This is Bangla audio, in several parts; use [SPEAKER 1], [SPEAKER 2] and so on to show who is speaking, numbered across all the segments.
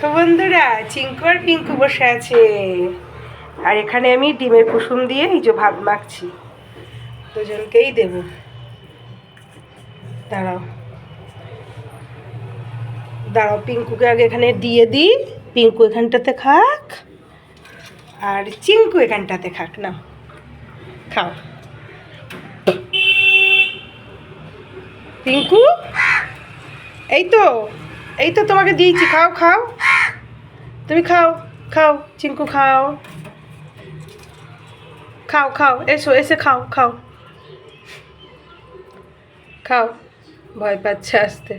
[SPEAKER 1] দেখো বন্ধুরা, চিঙ্কু আর পিঙ্কু বসে আছে। আর এখানে আমি ডিমের কুসুম দিয়ে এই যে ভাত মাখছি। দুজনকেই দেব। দাঁড়াও। দাঁড়াও, পিঙ্কুকে আগে এখানে দিয়ে দিই। পিঙ্কু এখানটাতে খাক, আর চিঙ্কু এখানটাতে খাক না খাও। পিঙ্কু, এই তো। এই তো তোমাকে দিয়েছি, খাও খাও। তুমি খাও খাও চিঙ্কু খাও। খাও খাও, এসো, এসে খাও খাও। খাও, ভয় পাচ্ছে আসতে।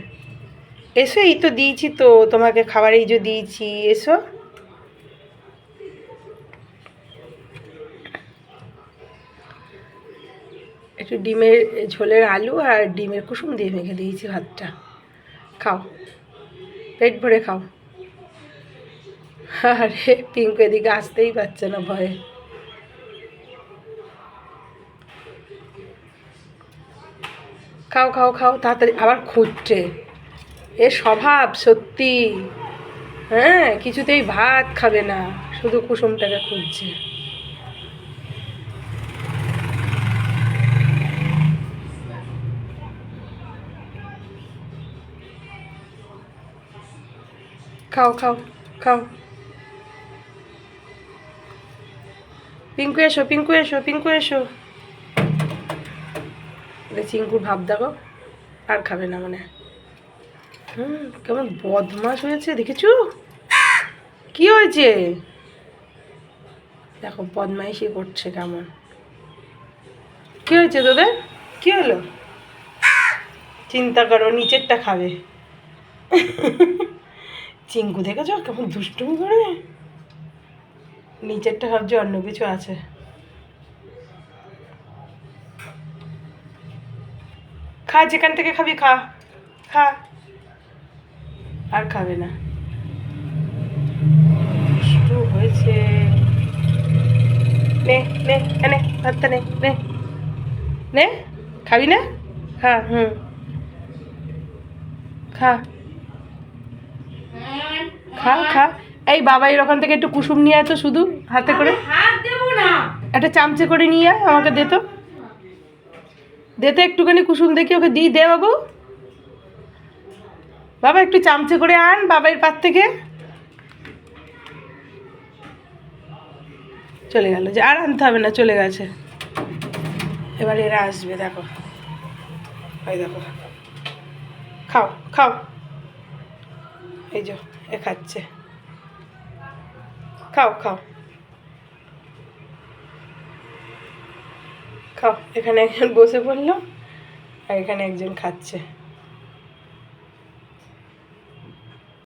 [SPEAKER 1] এসো, এই তো দিয়েছি তো, তোমাকে খাবার এই যে দিয়েছি, এসো। একটু ডিমের ঝোলের আলু আর ডিমের কুসুম দিয়ে মেখে দিয়েছি ভাতটা। খাও। পেট ভরে খাও। আরে, পিঙ্কু এদিকে আসতেই পারছে না ভয়ে। খাও খাও খাও, তাড়াতাড়ি, আবার খুঁজছে। এ স্বভাব, সত্যি। হ্যাঁ কিছুতেই ভাত খাবে না, শুধু কুসুমটাকে খুঁজছে। খাও খাও খাও। পিঙ্কু এসো পিঙ্কু এসো পিঙ্কু এসো। চিঙ্কুর ভাব দেখো, আর খাবে না মানে। হুম, কেমন বদমাস হয়েছে, দেখেছ? কি হয়েছে? দেখো, বদমাইশি করছে কেমন। কি হয়েছে তোদের? কি হলো? চিন্তা করো, নিচেরটা খাবে। চিঙ্কু দেখেছ? কেমন দুষ্টুমি করে? নিচেরটা ভাবছি অন্য কিছু আছে। খা, যেখান থেকে খাবি খা। খা। আর খাবে না। দুষ্টু হয়েছে। নে নে এনে ভাতটা নে নে। নে, খাবি না? খা, হুম। খা। খা খা। এই বাবা এর ওখান থেকে একটু কুসুম নিয়ে আয় তো শুধু হাতে করে। একটা চামচে করে নিয়ে আয় আমাকে দে তো। দে তো একটুখানি কুসুম দেখি ওকে দিই দে বাবু। বাবা একটু চামচে করে আন বাবার পাত থেকে। চলে গেল যে আর আনতে হবে না চলে গেছে। এবার এরা আসবে দেখো। ওই দেখো। খাও খাও। এই যে, এ খাচ্ছে। খাও খাও। খাও, এখানে একজন বসে পড়ল আর এখানে একজন খাচ্ছে।